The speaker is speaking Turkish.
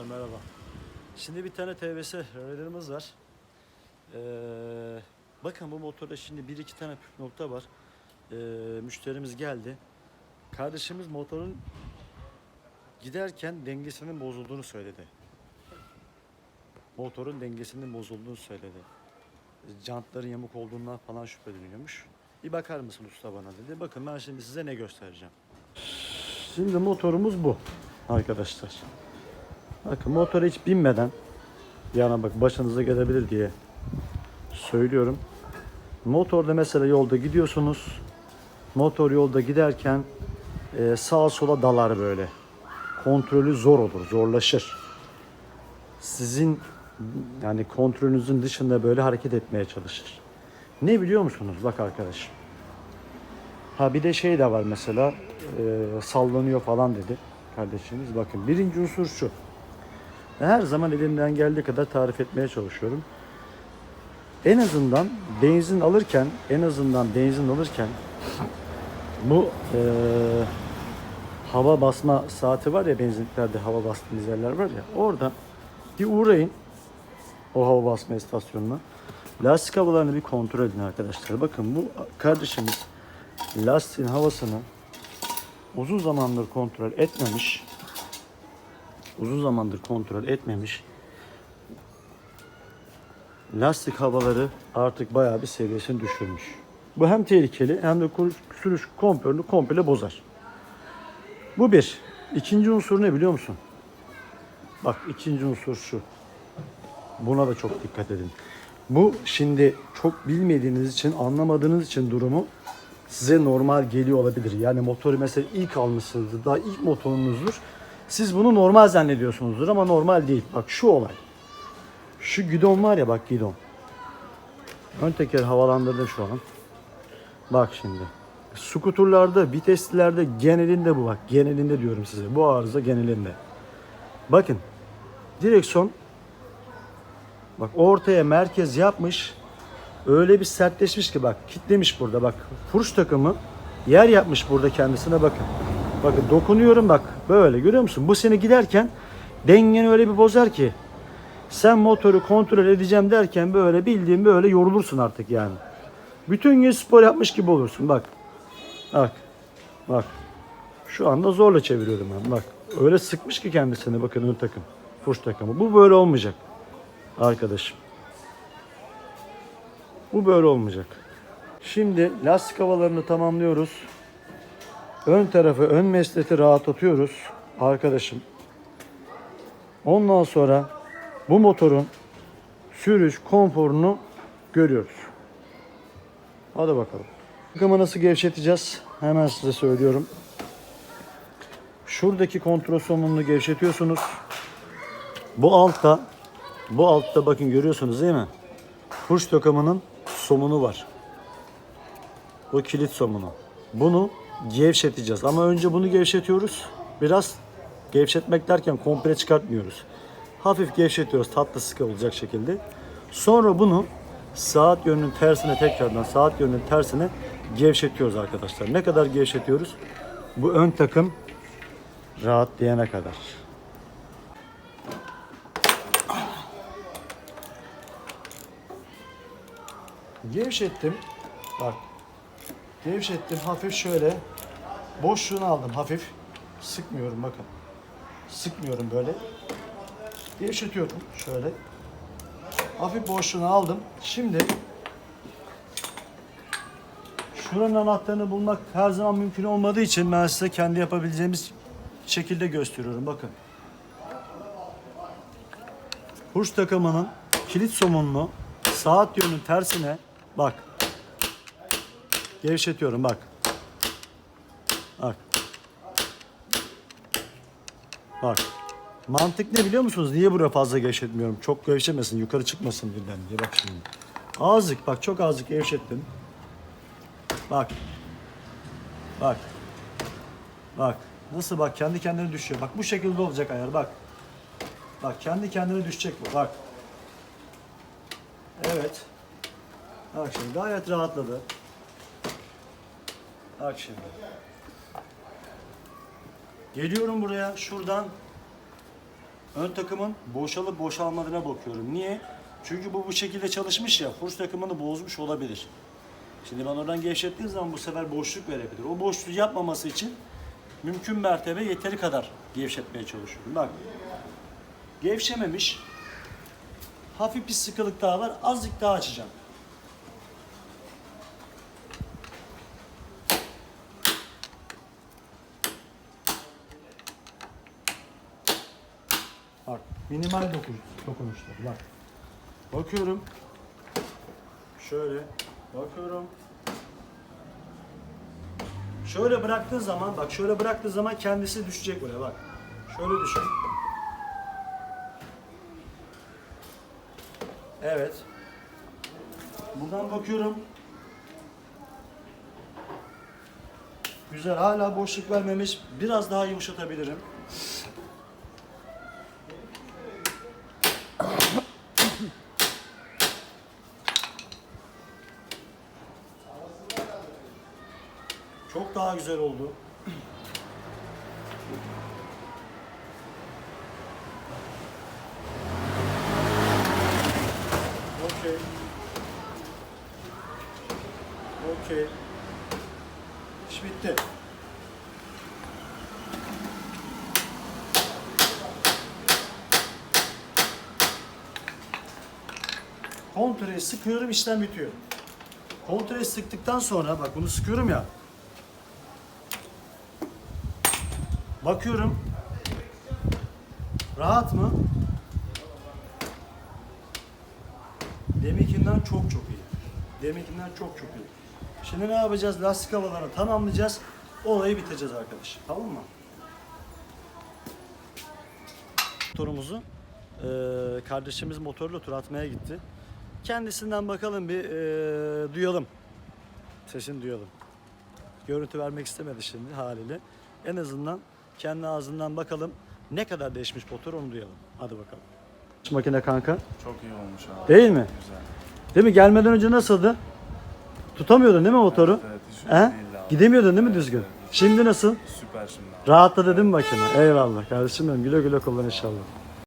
bayanlar merhaba. Şimdi bir tane TVS raylarımız var. Ee, bakın bu motorda şimdi bir iki tane püf nokta var. Ee, müşterimiz geldi. Kardeşimiz motorun giderken dengesinin bozulduğunu söyledi. Motorun dengesinin bozulduğunu söyledi. Jantların yamuk olduğundan falan şüpheleniyormuş. Bir bakar mısın usta bana dedi. Bakın ben şimdi size ne göstereceğim. Şimdi motorumuz bu arkadaşlar. Bakın motora hiç binmeden yana bak başınıza gelebilir diye söylüyorum. Motorda mesela yolda gidiyorsunuz. Motor yolda giderken e, sağa sola dalar böyle. Kontrolü zor olur, zorlaşır. Sizin yani kontrolünüzün dışında böyle hareket etmeye çalışır. Ne biliyor musunuz? Bak arkadaşım. Ha bir de şey de var mesela e, sallanıyor falan dedi kardeşimiz. Bakın birinci unsur şu. Her zaman elimden geldiği kadar tarif etmeye çalışıyorum. En azından benzin alırken, en azından benzin alırken bu e, hava basma saati var ya benzinliklerde hava bastığımız yerler var ya orada bir uğrayın o hava basma istasyonuna. Lastik havalarını bir kontrol edin arkadaşlar. Bakın bu kardeşimiz lastiğin havasını uzun zamandır kontrol etmemiş. Uzun zamandır kontrol etmemiş. Lastik havaları artık bayağı bir seviyesini düşürmüş. Bu hem tehlikeli hem de sürüş konforunu komple bozar. Bu bir. İkinci unsur ne biliyor musun? Bak ikinci unsur şu. Buna da çok dikkat edin. Bu şimdi çok bilmediğiniz için, anlamadığınız için durumu size normal geliyor olabilir. Yani motoru mesela ilk almışsınızdır, daha ilk motorunuzdur. Siz bunu normal zannediyorsunuzdur ama normal değil. Bak şu olay. Şu gidon var ya bak gidon. Ön teker havalandırdı şu an. Bak şimdi. Skuturlarda, viteslilerde genelinde bu bak. Genelinde diyorum size. Bu arıza genelinde. Bakın. Direksiyon Bak ortaya merkez yapmış. Öyle bir sertleşmiş ki bak kitlemiş burada bak. Furuş takımı yer yapmış burada kendisine bakın. Bakın dokunuyorum bak böyle görüyor musun? Bu seni giderken dengeni öyle bir bozar ki sen motoru kontrol edeceğim derken böyle bildiğin böyle yorulursun artık yani. Bütün gün spor yapmış gibi olursun bak. Bak. Bak. Şu anda zorla çeviriyorum ben bak. Öyle sıkmış ki kendisini bakın ön takım. Fuş takımı. Bu böyle olmayacak arkadaşım. Bu böyle olmayacak. Şimdi lastik havalarını tamamlıyoruz. Ön tarafı, ön mesleti rahatlatıyoruz arkadaşım. Ondan sonra bu motorun sürüş konforunu görüyoruz. Hadi bakalım. Takımı nasıl gevşeteceğiz? Hemen size söylüyorum. Şuradaki kontrol somununu gevşetiyorsunuz. Bu altta bu altta bakın görüyorsunuz değil mi? Kuş takımının somunu var. Bu kilit somunu. Bunu gevşeteceğiz. Ama önce bunu gevşetiyoruz. Biraz gevşetmek derken komple çıkartmıyoruz. Hafif gevşetiyoruz tatlı sıkı olacak şekilde. Sonra bunu saat yönünün tersine tekrardan saat yönünün tersine gevşetiyoruz arkadaşlar. Ne kadar gevşetiyoruz? Bu ön takım rahatlayana kadar. Gevşettim. Bak. Gevşettim. Hafif şöyle. Boşluğunu aldım hafif. Sıkmıyorum bakın. Sıkmıyorum böyle. Gevşetiyorum şöyle. Hafif boşluğunu aldım. Şimdi şuranın anahtarını bulmak her zaman mümkün olmadığı için ben size kendi yapabileceğimiz şekilde gösteriyorum. Bakın. Hurç takımının kilit somununu saat yönünün tersine bak. Gevşetiyorum bak. Bak. Bak. Mantık ne biliyor musunuz? Niye buraya fazla gevşetmiyorum? Çok gevşemesin, yukarı çıkmasın birden diye. Bak şimdi. Azıcık bak çok azıcık gevşettim. Bak. Bak. Bak. Nasıl bak kendi kendine düşüyor. Bak bu şekilde olacak ayar bak. Bak kendi kendine düşecek bu. Bak. Evet. Bak şimdi gayet rahatladı. Bak şimdi. Geliyorum buraya şuradan ön takımın boşalıp boşalmadığına bakıyorum. Niye? Çünkü bu bu şekilde çalışmış ya, furs takımını bozmuş olabilir. Şimdi ben oradan gevşettiğim zaman bu sefer boşluk verebilir. O boşluğu yapmaması için mümkün mertebe yeteri kadar gevşetmeye çalışıyorum. Bak, gevşememiş, hafif bir sıkılık daha var, azıcık daha açacağım. Bak minimal dokunuş, dokunuşlar bak. Bakıyorum. Şöyle bakıyorum. Şöyle bıraktığın zaman bak şöyle bıraktığı zaman kendisi düşecek buraya bak. Şöyle düşün. Evet. Buradan bakıyorum. Güzel hala boşluk vermemiş. Biraz daha yumuşatabilirim. Çok daha güzel oldu. Okey. Okey. İş bitti. Kontreyi sıkıyorum işlem bitiyor. Kontreyi sıktıktan sonra bak bunu sıkıyorum ya. Bakıyorum. Rahat mı? Deminkinden çok çok iyi. Deminkinden çok çok iyi. Şimdi ne yapacağız? Lastik havalarını tamamlayacağız. Olayı biteceğiz arkadaş. Tamam mı? Motorumuzu eee, kardeşimiz motorla tur atmaya gitti. Kendisinden bakalım bir eee, duyalım. Sesini duyalım. Görüntü vermek istemedi şimdi haliyle. En azından kendi ağzından bakalım ne kadar değişmiş motor onu duyalım. Hadi bakalım. Şu makine kanka. Çok iyi olmuş abi. Değil mi? Güzel. Değil mi? Gelmeden önce nasıldı? Tutamıyordun değil mi motoru? Evet, He? değildi abi. Gidemiyordun değil mi Evet, düzgün? evet. Şimdi nasıl? Süper şimdi abi. Rahatladı değil mi makine? Eyvallah kardeşim benim. Güle güle kullan inşallah.